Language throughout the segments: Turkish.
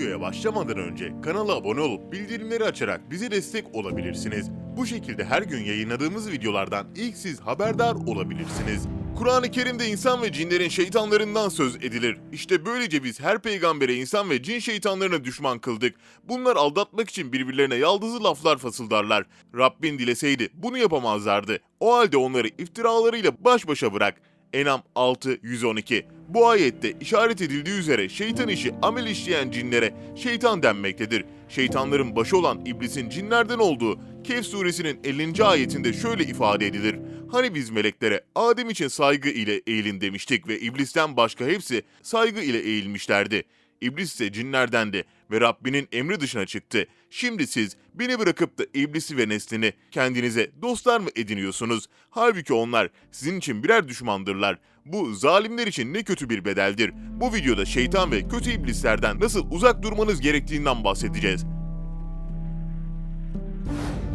Videoya başlamadan önce kanala abone olup bildirimleri açarak bize destek olabilirsiniz. Bu şekilde her gün yayınladığımız videolardan ilk siz haberdar olabilirsiniz. Kur'an-ı Kerim'de insan ve cinlerin şeytanlarından söz edilir. İşte böylece biz her peygambere insan ve cin şeytanlarına düşman kıldık. Bunlar aldatmak için birbirlerine yaldızlı laflar fasıldarlar. Rabbin dileseydi bunu yapamazlardı. O halde onları iftiralarıyla baş başa bırak. Enam 6 112. Bu ayette işaret edildiği üzere şeytan işi amel işleyen cinlere şeytan denmektedir. Şeytanların başı olan iblisin cinlerden olduğu Kehf suresinin 50. ayetinde şöyle ifade edilir. Hani biz meleklere Adem için saygı ile eğilin demiştik ve iblisten başka hepsi saygı ile eğilmişlerdi. İblis ise cinlerdendi ve Rabbinin emri dışına çıktı. Şimdi siz beni bırakıp da iblisi ve neslini kendinize dostlar mı ediniyorsunuz? Halbuki onlar sizin için birer düşmandırlar. Bu zalimler için ne kötü bir bedeldir. Bu videoda şeytan ve kötü iblislerden nasıl uzak durmanız gerektiğinden bahsedeceğiz.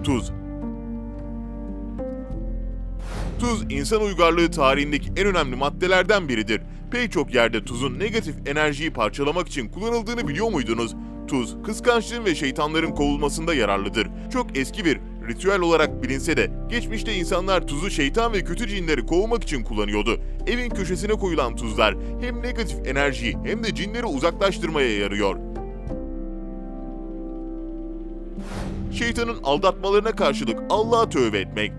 Tuz Tuz, insan uygarlığı tarihindeki en önemli maddelerden biridir. Pek çok yerde tuzun negatif enerjiyi parçalamak için kullanıldığını biliyor muydunuz? Tuz, kıskançlığın ve şeytanların kovulmasında yararlıdır. Çok eski bir ritüel olarak bilinse de geçmişte insanlar tuzu şeytan ve kötü cinleri kovmak için kullanıyordu. Evin köşesine koyulan tuzlar hem negatif enerjiyi hem de cinleri uzaklaştırmaya yarıyor. Şeytanın aldatmalarına karşılık Allah'a tövbe etmek,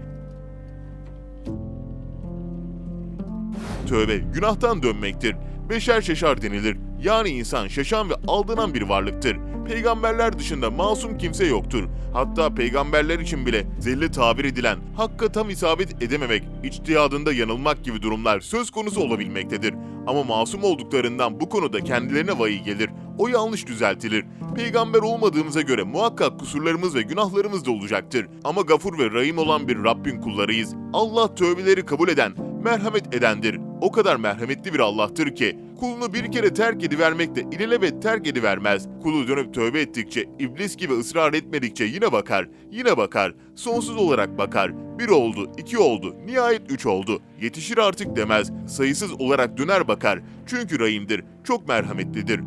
Tövbe günahtan dönmektir. Beşer şaşar denilir. Yani insan şaşan ve aldanan bir varlıktır. Peygamberler dışında masum kimse yoktur. Hatta peygamberler için bile zelle tabir edilen hakka tam isabet edememek, içtihadında yanılmak gibi durumlar söz konusu olabilmektedir. Ama masum olduklarından bu konuda kendilerine vahiy gelir. O yanlış düzeltilir. Peygamber olmadığımıza göre muhakkak kusurlarımız ve günahlarımız da olacaktır. Ama gafur ve rahim olan bir Rabbin kullarıyız. Allah tövbeleri kabul eden, merhamet edendir. O kadar merhametli bir Allah'tır ki kulunu bir kere terk edivermekte ilelebet terk edivermez. Kulu dönüp tövbe ettikçe, iblis gibi ısrar etmedikçe yine bakar, yine bakar, sonsuz olarak bakar. Bir oldu, iki oldu, nihayet üç oldu. Yetişir artık demez, sayısız olarak döner bakar. Çünkü rahimdir, çok merhametlidir.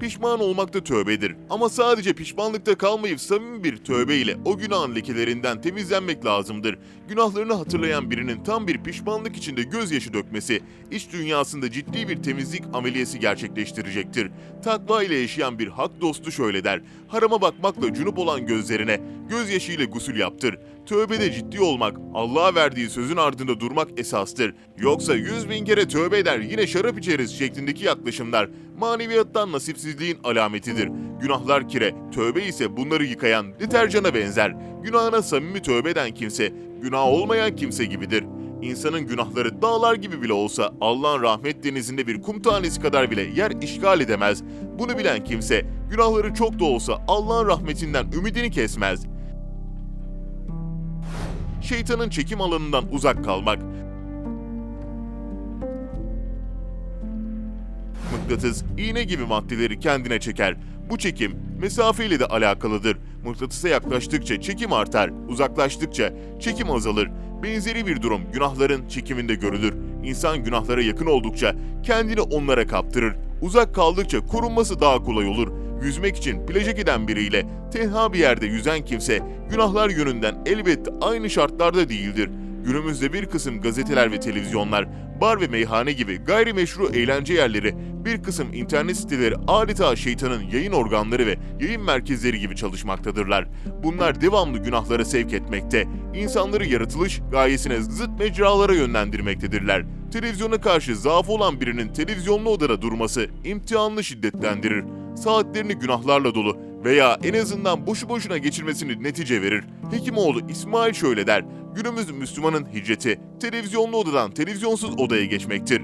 Pişman olmak da tövbedir. Ama sadece pişmanlıkta kalmayıp samimi bir tövbe ile o günahın lekelerinden temizlenmek lazımdır. Günahlarını hatırlayan birinin tam bir pişmanlık içinde gözyaşı dökmesi, iç dünyasında ciddi bir temizlik ameliyesi gerçekleştirecektir. Takva ile yaşayan bir hak dostu şöyle der. Harama bakmakla cunup olan gözlerine gözyaşıyla gusül yaptır. Tövbede ciddi olmak, Allah'a verdiği sözün ardında durmak esastır. Yoksa yüz bin kere tövbe eder yine şarap içeriz şeklindeki yaklaşımlar maneviyattan nasipsizliğin alametidir. Günahlar kire, tövbe ise bunları yıkayan deterjana benzer. Günahına samimi tövbe eden kimse, günah olmayan kimse gibidir. İnsanın günahları dağlar gibi bile olsa Allah'ın rahmet denizinde bir kum tanesi kadar bile yer işgal edemez. Bunu bilen kimse günahları çok da olsa Allah'ın rahmetinden ümidini kesmez. Şeytanın çekim alanından uzak kalmak, Mıknatıs, iğne gibi maddeleri kendine çeker. Bu çekim mesafeyle de alakalıdır. Mıknatısa yaklaştıkça çekim artar, uzaklaştıkça çekim azalır. Benzeri bir durum günahların çekiminde görülür. İnsan günahlara yakın oldukça kendini onlara kaptırır. Uzak kaldıkça korunması daha kolay olur. Yüzmek için plaja giden biriyle tenha bir yerde yüzen kimse günahlar yönünden elbette aynı şartlarda değildir. Günümüzde bir kısım gazeteler ve televizyonlar, bar ve meyhane gibi gayrimeşru eğlence yerleri, bir kısım internet siteleri adeta şeytanın yayın organları ve yayın merkezleri gibi çalışmaktadırlar. Bunlar devamlı günahlara sevk etmekte, insanları yaratılış gayesine zıt mecralara yönlendirmektedirler. Televizyona karşı zaafı olan birinin televizyonlu odada durması imtihanını şiddetlendirir. Saatlerini günahlarla dolu veya en azından boşu boşuna geçirmesini netice verir. Hekimoğlu İsmail şöyle der, günümüz Müslümanın hicreti, televizyonlu odadan televizyonsuz odaya geçmektir.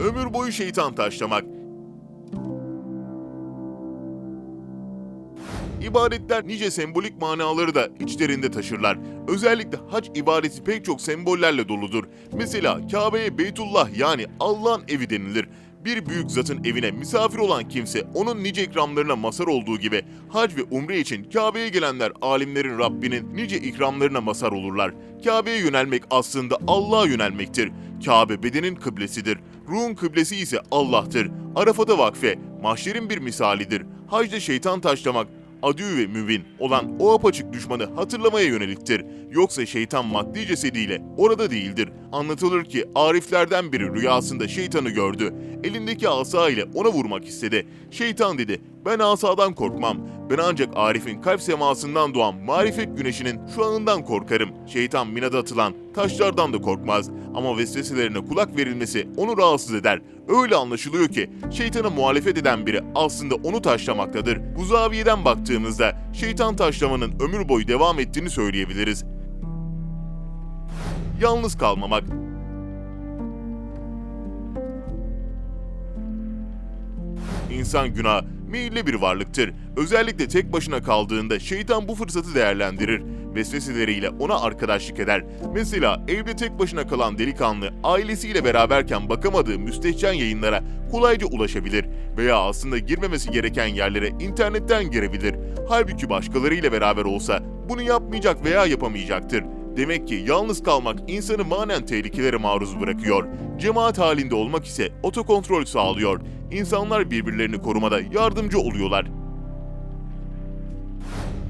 Ömür boyu şeytan taşlamak. İbadetler nice sembolik manaları da içlerinde taşırlar. Özellikle hac ibadeti pek çok sembollerle doludur. Mesela Kabe'ye Beytullah yani Allah'ın evi denilir. Bir büyük zatın evine misafir olan kimse onun nice ikramlarına mazhar olduğu gibi hac ve umre için Kabe'ye gelenler alimlerin Rabbinin nice ikramlarına mazhar olurlar. Kabe'ye yönelmek aslında Allah'a yönelmektir. Kabe bedenin kıblesidir. Ruhun kıblesi ise Allah'tır. Arafat'a vakfe, mahşerin bir misalidir. Hacda şeytan taşlamak, adü ve mübin olan o apaçık düşmanı hatırlamaya yöneliktir. Yoksa şeytan maddi cesediyle orada değildir. Anlatılır ki Ariflerden biri rüyasında şeytanı gördü. Elindeki asa ile ona vurmak istedi. Şeytan dedi, ben asadan korkmam. Ben ancak Arif'in kalp semasından doğan marifet güneşinin şu anından korkarım. Şeytan minada atılan taşlardan da korkmaz. Ama vesveselerine kulak verilmesi onu rahatsız eder. Öyle anlaşılıyor ki şeytana muhalefet eden biri aslında onu taşlamaktadır. Bu zaviyeden baktığımızda şeytan taşlamanın ömür boyu devam ettiğini söyleyebiliriz. Yalnız kalmamak, İnsan günah meyilli bir varlıktır. Özellikle tek başına kaldığında şeytan bu fırsatı değerlendirir. Vesveseleriyle ona arkadaşlık eder. Mesela evde tek başına kalan delikanlı ailesiyle beraberken bakamadığı müstehcen yayınlara kolayca ulaşabilir veya aslında girmemesi gereken yerlere internetten girebilir. Halbuki başkalarıyla beraber olsa bunu yapmayacak veya yapamayacaktır. Demek ki yalnız kalmak insanı manen tehlikelere maruz bırakıyor. Cemaat halinde olmak ise otokontrol sağlıyor. İnsanlar birbirlerini korumada yardımcı oluyorlar.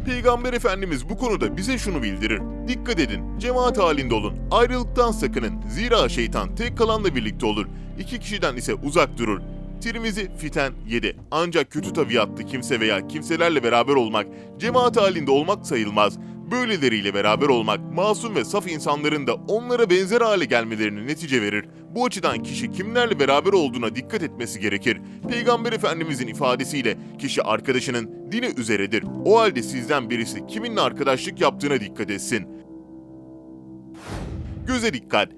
Peygamber Efendimiz bu konuda bize şunu bildirir. Dikkat edin, cemaat halinde olun, ayrılıktan sakının. Zira şeytan tek kalanla birlikte olur. İki kişiden ise uzak durur. Tirmizi Fiten 7. Ancak kötü tabiatlı kimse veya kimselerle beraber olmak, cemaat halinde olmak sayılmaz. Böyleleriyle beraber olmak, masum ve saf insanların da onlara benzer hale gelmelerine netice verir. Bu açıdan kişi kimlerle beraber olduğuna dikkat etmesi gerekir. Peygamber Efendimizin ifadesiyle kişi arkadaşının dini üzeredir. O halde sizden birisi kiminle arkadaşlık yaptığına dikkat etsin. Göze dikkat.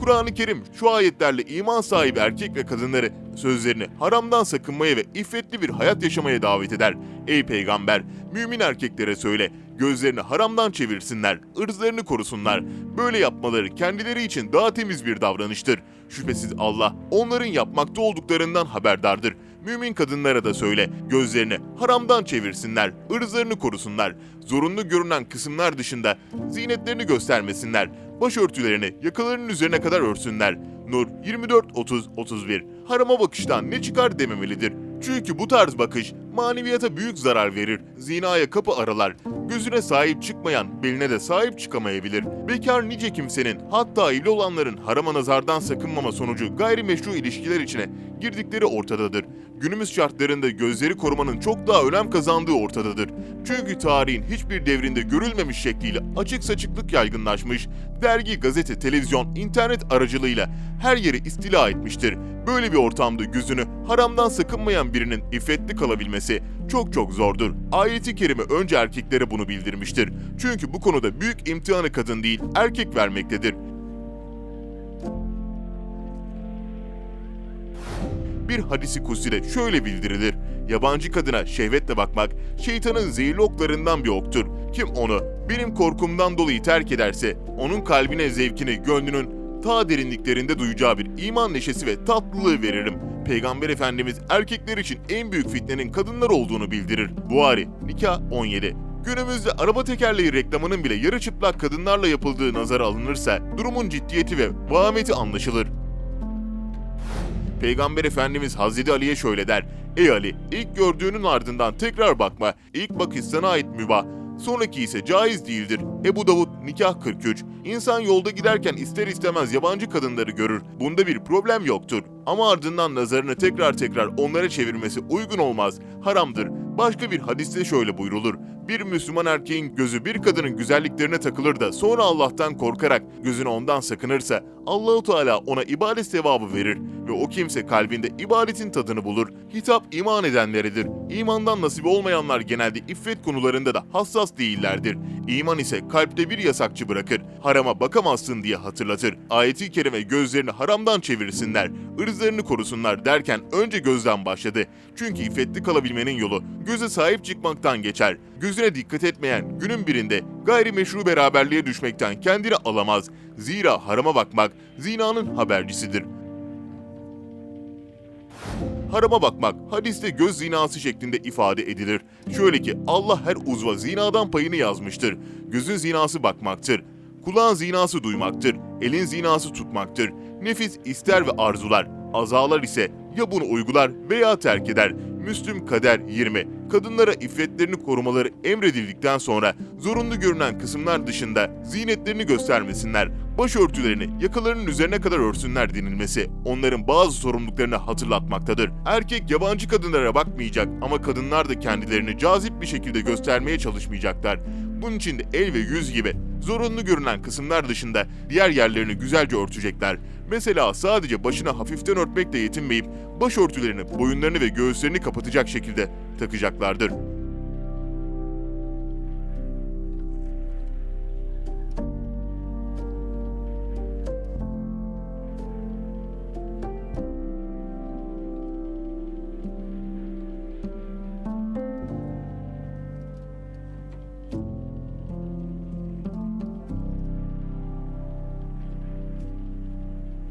Kur'an-ı Kerim şu ayetlerle iman sahibi erkek ve kadınları sözlerini haramdan sakınmaya ve iffetli bir hayat yaşamaya davet eder. Ey peygamber, mümin erkeklere söyle, gözlerini haramdan çevirsinler, ırzlarını korusunlar. Böyle yapmaları kendileri için daha temiz bir davranıştır. Şüphesiz Allah onların yapmakta olduklarından haberdardır. Mümin kadınlara da söyle, gözlerini haramdan çevirsinler, ırzlarını korusunlar. Zorunlu görünen kısımlar dışında zinetlerini göstermesinler. Başörtülerini yakalarının üzerine kadar örsünler. Nur 24-30-31 Harama bakıştan ne çıkar dememelidir. Çünkü bu tarz bakış maneviyata büyük zarar verir, zinaya kapı aralar, gözüne sahip çıkmayan beline de sahip çıkamayabilir. Bekar nice kimsenin hatta evli olanların harama nazardan sakınmama sonucu gayrimeşru ilişkiler içine girdikleri ortadadır. Günümüz şartlarında gözleri korumanın çok daha önem kazandığı ortadadır. Çünkü tarihin hiçbir devrinde görülmemiş şekliyle açık saçıklık yaygınlaşmış, dergi, gazete, televizyon, internet aracılığıyla her yeri istila etmiştir. Böyle bir ortamda gözünü haramdan sakınmayan birinin iffetli kalabilmesi çok çok zordur. Ayeti kerime önce erkeklere bunu bildirmiştir. Çünkü bu konuda büyük imtihanı kadın değil erkek vermektedir. Bir hadisi kutside şöyle bildirilir. Yabancı kadına şehvetle bakmak şeytanın zehirli oklarından bir oktur. Kim onu benim korkumdan dolayı terk ederse onun kalbine zevkini, gönlünün ta derinliklerinde duyacağı bir iman neşesi ve tatlılığı veririm. Peygamber Efendimiz erkekler için en büyük fitnenin kadınlar olduğunu bildirir. Buhari, Nikah 17. Günümüzde araba tekerleği reklamının bile yarı çıplak kadınlarla yapıldığı nazara alınırsa durumun ciddiyeti ve vahameti anlaşılır. Peygamber Efendimiz Hazreti Ali'ye şöyle der. Ey Ali, ilk gördüğünün ardından tekrar bakma. İlk bakış sana ait mübah. Sonraki ise caiz değildir. Ebu Davud Nikah 43 İnsan yolda giderken ister istemez yabancı kadınları görür. Bunda bir problem yoktur. Ama ardından nazarını tekrar tekrar onlara çevirmesi uygun olmaz. Haramdır. Başka bir hadiste şöyle buyrulur. Bir Müslüman erkeğin gözü bir kadının güzelliklerine takılır da sonra Allah'tan korkarak gözünü ondan sakınırsa Allahu Teala ona ibadet sevabı verir ve o kimse kalbinde ibadetin tadını bulur. Hitap iman edenleridir. İmandan nasibi olmayanlar genelde iffet konularında da hassas değillerdir. İman ise kalpte bir yasakçı bırakır. Harama bakamazsın diye hatırlatır. Ayeti kerime gözlerini haramdan çevirsinler, ırzlarını korusunlar derken önce gözden başladı. Çünkü iffetli kalabilmenin yolu göze sahip çıkmaktan geçer. Gözüne dikkat etmeyen günün birinde gayrimeşru beraberliğe düşmekten kendini alamaz. Zira harama bakmak zinanın habercisidir. Harama bakmak hadiste göz zinası şeklinde ifade edilir. Şöyle ki Allah her uzva zinadan payını yazmıştır. Gözün zinası bakmaktır. Kulağın zinası duymaktır, elin zinası tutmaktır. Nefis ister ve arzular, azalar ise ya bunu uygular veya terk eder. Müslüm Kader 20. Kadınlara iffetlerini korumaları emredildikten sonra zorunlu görünen kısımlar dışında zinetlerini göstermesinler. Başörtülerini yakalarının üzerine kadar örsünler denilmesi onların bazı sorumluluklarını hatırlatmaktadır. Erkek yabancı kadınlara bakmayacak ama kadınlar da kendilerini cazip bir şekilde göstermeye çalışmayacaklar. Bunun için de el ve yüz gibi zorunlu görünen kısımlar dışında diğer yerlerini güzelce örtecekler. Mesela sadece başına hafiften örtmekle yetinmeyip başörtülerini, boyunlarını ve göğüslerini kapatacak şekilde takacaklardır.